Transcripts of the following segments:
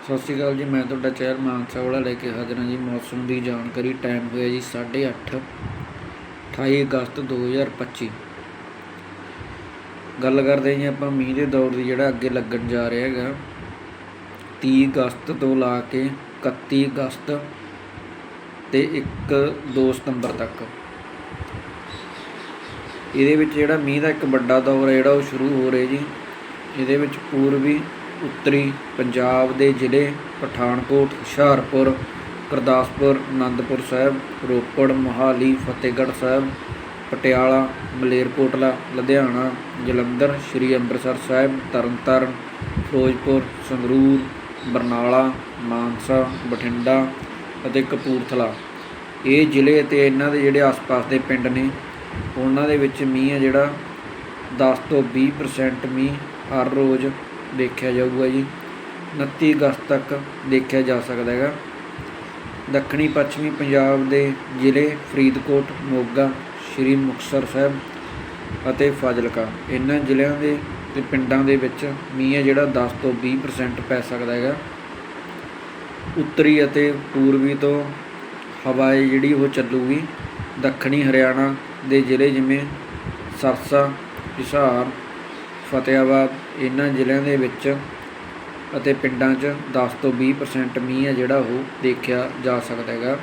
ਸਤਿ ਸ਼੍ਰੀ ਅਕਾਲ ਜੀ, ਮੈਂ ਤੁਹਾਡਾ ਚਹਿਲ ਮਾਨਸਾ ਵਾਲਾ ਲੈ ਕੇ ਹਾਜ਼ਰ ਹਾਂ ਜੀ। ਮੌਸਮ ਦੀ ਜਾਣਕਾਰੀ ਟਾਈਮ ਹੋਇਆ ਜੀ 8:30 28 ਅਗਸਤ 2025 ਗੱਲ ਕਰਦੇ ਜੀ ਆਪਾਂ ਮੀਂਹ ਦੇ ਦੌਰ ਦੀ ਜਿਹੜਾ ਅੱਗੇ ਲੱਗਣ ਜਾ ਰਿਹਾ ਹੈਗਾ। 30 ਅਗਸਤ ਤੋਂ ਲਾ ਕੇ 31 ਅਗਸਤ ਤੇ 1 2 ਸਤੰਬਰ ਤੱਕ। ਇਹਦੇ ਵਿੱਚ ਜਿਹੜਾ ਮੀਂਹ ਦਾ ਇੱਕ ਵੱਡਾ ਦੌਰ ਹੈ, ਜਿਹੜਾ ਉਹ ਸ਼ੁਰੂ ਹੋ ਰਿਹਾ ਜੀ। ਇਹਦੇ ਵਿੱਚ ਪੂਰਬੀ ਉੱਤਰੀ ਪੰਜਾਬ ਦੇ ਜ਼ਿਲ੍ਹੇ ਪਠਾਨਕੋਟ, ਹੁਸ਼ਿਆਰਪੁਰ, ਗੁਰਦਾਸਪੁਰ, ਅਨੰਦਪੁਰ ਸਾਹਿਬ, ਰੋਪੜ, ਮੋਹਾਲੀ, ਫਤਿਹਗੜ੍ਹ ਸਾਹਿਬ, ਪਟਿਆਲਾ, ਮਲੇਰਕੋਟਲਾ, ਲੁਧਿਆਣਾ, ਜਲੰਧਰ, ਸ੍ਰੀ ਅੰਮ੍ਰਿਤਸਰ ਸਾਹਿਬ, ਤਰਨਤਾਰਨ, ਫਿਰੋਜ਼ਪੁਰ, ਸੰਗਰੂਰ, ਬਰਨਾਲਾ, ਮਾਨਸਾ, ਬਠਿੰਡਾ ਅਤੇ ਕਪੂਰਥਲਾ। ਇਹ ਜ਼ਿਲ੍ਹੇ ਅਤੇ ਇਹਨਾਂ ਦੇ ਜਿਹੜੇ ਆਸ-ਪਾਸ ਦੇ ਪਿੰਡ ਨੇ, ਉਹਨਾਂ ਦੇ ਵਿੱਚ ਮੀਂਹ ਹੈ ਜਿਹੜਾ 10 ਤੋਂ 20% ਮੀਂਹ ਹਰ ਰੋਜ਼ ਦੇਖਿਆ ਜਾਊਗਾ ਜੀ। 29 ਅਗਸਤ ਤੱਕ ਦੇਖਿਆ ਜਾ ਸਕਦਾ ਹੈਗਾ। ਦੱਖਣੀ ਪੱਛਮੀ ਪੰਜਾਬ ਦੇ ਜ਼ਿਲ੍ਹੇ ਫਰੀਦਕੋਟ, ਮੋਗਾ, ਸ਼੍ਰੀ ਮੁਕਤਸਰ ਸਾਹਿਬ ਅਤੇ ਫਾਜ਼ਿਲਕਾ। ਇਹਨਾਂ ਜ਼ਿਲ੍ਹਿਆਂ ਦੇ ਤੇ ਪਿੰਡਾਂ ਦੇ ਵਿੱਚ ਮੀਂਹ ਹੈ ਜਿਹੜਾ 10 ਤੋਂ 20% ਪੈ ਸਕਦਾ ਹੈਗਾ। ਉੱਤਰੀ ਅਤੇ ਪੂਰਬੀ ਤੋਂ ਹਵਾ ਜਿਹੜੀ ਉਹ ਚੱਲੂਗੀ। ਦੱਖਣੀ ਹਰਿਆਣਾ ਦੇ ਜ਼ਿਲ੍ਹੇ ਜਿਵੇਂ ਸਰਸਾ, ਹਿਸਾਰ ਫਤਿਆਬਾਦ ਇਹਨਾਂ ਜ਼ਿਲ੍ਹਿਆਂ ਦੇ ਵਿੱਚ ਅਤੇ ਪਿੰਡਾਂ 'ਚ 10 ਤੋਂ 20% ਮੀਂਹ ਹੈ ਜਿਹੜਾ ਉਹ ਦੇਖਿਆ ਜਾ ਸਕਦਾ ਹੈਗਾ।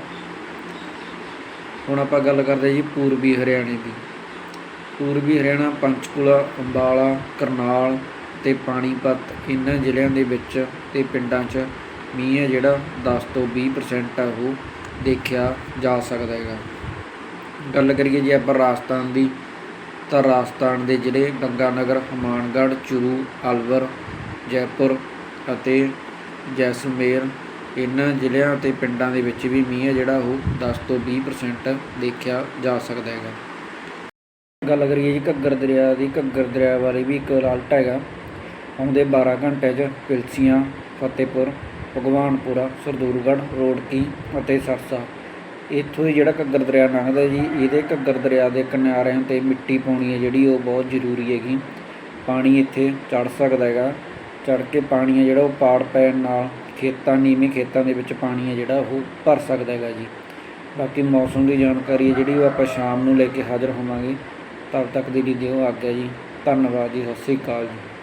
ਹੁਣ ਆਪਾਂ ਗੱਲ ਕਰਦੇ ਜੀ ਪੂਰਬੀ ਹਰਿਆਣੇ ਦੀ। ਪੂਰਬੀ ਹਰਿਆਣਾ, ਪੰਚਕੂਲਾ, ਅੰਬਾਲਾ, ਕਰਨਾਲ ਤੇ ਪਾਣੀਪਤ ਇਹਨਾਂ ਜ਼ਿਲ੍ਹਿਆਂ ਦੇ ਵਿੱਚ ਤੇ ਪਿੰਡਾਂ 'ਚ ਮੀਂਹ ਹੈ ਜਿਹੜਾ 10 ਤੋਂ 20% ਆ ਉਹ ਦੇਖਿਆ ਜਾ ਸਕਦਾ ਹੈਗਾ। ਗੱਲ ਕਰੀਏ ਜੇ ਆਪਾਂ ਰਾਜਸਥਾਨ ਦੀ ਤਾਂ ਰਾਜਸਥਾਨ ਦੇ ਜ਼ਿਲ੍ਹੇ ਗੰਗਾਨਗਰ ਹਮਾਨਗੜ੍ਹ ਚੁਰੂ, ਅਲਵਰ, ਜੈਪੁਰ ਅਤੇ ਜੈਸਲਮੇਰ। ਇਹਨਾਂ ਜ਼ਿਲ੍ਹਿਆਂ ਅਤੇ ਪਿੰਡਾਂ ਦੇ ਵਿੱਚ ਵੀ ਮੀਂਹ ਹੈ, ਜਿਹੜਾ ਉਹ 10 ਤੋਂ 20% ਦੇਖਿਆ ਜਾ ਸਕਦਾ ਹੈਗਾ। ਗੱਲ ਕਰੀਏ ਜੀ ਘੱਗਰ ਦਰਿਆ ਦੀ, ਘੱਗਰ ਦਰਿਆ ਬਾਰੇ ਵੀ ਇੱਕ ਅਲਰਟ ਹੈਗਾ। ਆਉਂਦੇ 12 ਘੰਟੇ 'ਚ ਪਿਲਸੀਆਂ, ਫਤਿਹਪੁਰ, ਭਗਵਾਨਪੁਰਾ, ਸਰਦੂਲਗੜ੍ਹ, ਰੋੜਕੀ ਅਤੇ ਸਰਸਾ। ਇੱਥੋਂ ਹੀ ਜਿਹੜਾ ਘੱਗਰ ਦਰਿਆ ਲੰਘਦਾ ਜੀ, ਇਹਦੇ ਘੱਗਰ ਦਰਿਆ ਦੇ ਕਿਨਾਰਿਆਂ ਤੇ ਮਿੱਟੀ ਪਾਉਣੀ ਹੈ ਜਿਹੜੀ ਉਹ ਬਹੁਤ ਜ਼ਰੂਰੀ ਹੈਗੀ। ਪਾਣੀ ਇੱਥੇ ਚੜ ਸਕਦਾ ਹੈਗਾ। ਚੜ ਕੇ ਪਾਣੀ ਹੈ ਜਿਹੜਾ ਉਹ ਪਾੜ ਪੈਣ ਨਾਲ ਖੇਤਾਂ, ਨੀਵੇਂ ਖੇਤਾਂ ਦੇ ਵਿੱਚ ਪਾਣੀ ਹੈ ਜਿਹੜਾ ਉਹ ਭਰ ਸਕਦਾ ਹੈਗਾ ਜੀ। ਬਾਕੀ ਮੌਸਮ ਦੀ ਜਾਣਕਾਰੀ ਹੈ ਜਿਹੜੀ ਉਹ ਆਪਾਂ ਸ਼ਾਮ ਨੂੰ ਲੈ ਕੇ ਹਾਜ਼ਰ ਹੋਵਾਂਗੇ। ਤਦ ਤੱਕ ਦੀ ਲਈ ਦਿਓ ਆਗਿਆ ਜੀ। ਧੰਨਵਾਦ ਜੀ। ਸਤਿ ਸ੍ਰੀ ਅਕਾਲ ਜੀ।